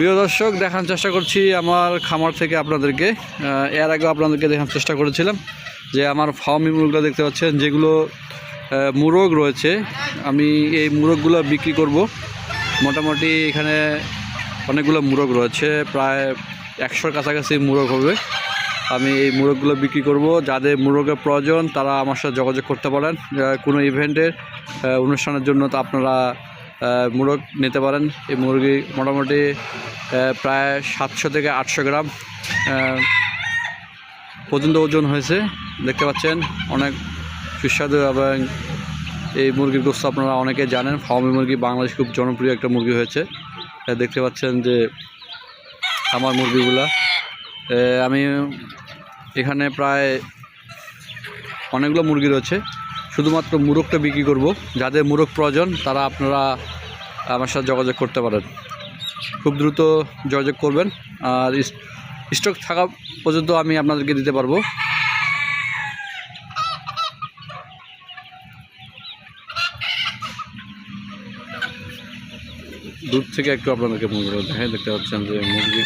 প্রিয় দর্শক, দেখার চেষ্টা করছি আমার খামার থেকে আপনাদেরকে। এর আগে আপনাদেরকে দেখার চেষ্টা করেছিলাম যে আমার ফার্মি মুরগগুলো দেখতে পাচ্ছেন, যেগুলো মুরগ রয়েছে। আমি এই মুরগগুলো বিক্রি করব। মোটামুটি এখানে অনেকগুলো মুরগ রয়েছে, প্রায় একশোর কাছাকাছি মুরগ হবে। আমি এই মুরগগুলো বিক্রি করব। যাদের মুরগের প্রয়োজন, তারা আমার সাথে যোগাযোগ করতে পারেন। কোনো ইভেন্টের অনুষ্ঠানের জন্য তো আপনারা মুরগ নিতে পারেন। এই মুরগি মোটামুটি প্রায় সাতশো থেকে আটশো গ্রাম। পর্যন্ত ওজন হয়েছে, দেখতে পাচ্ছেন, অনেক সুস্বাদু এবং এই মুরগির গোস্ত আপনারা অনেকে জানেন ফার্মি মুরগি বাংলাদেশ খুব জনপ্রিয় একটা মুরগি হয়েছে। দেখতে পাচ্ছেন যে আমার মুরগিগুলা। আমি এখানে প্রায় অনেকগুলো মুরগি রয়েছে। শুধুমাত্র মুরগটা বিক্রি করব। যাদের মুরগ প্রয়োজন, তারা আপনারা আমার সাথে যোগাযোগ করতে পারেন। খুব দ্রুত যোগাযোগ করবেন। আর স্টক থাকা পর্যন্ত আমি আপনাদেরকে দিতে পারব। দূর থেকে একটু আপনাদেরকে মুরগিগুলো দেখেন দেখতে পাচ্ছেন যে মুরগি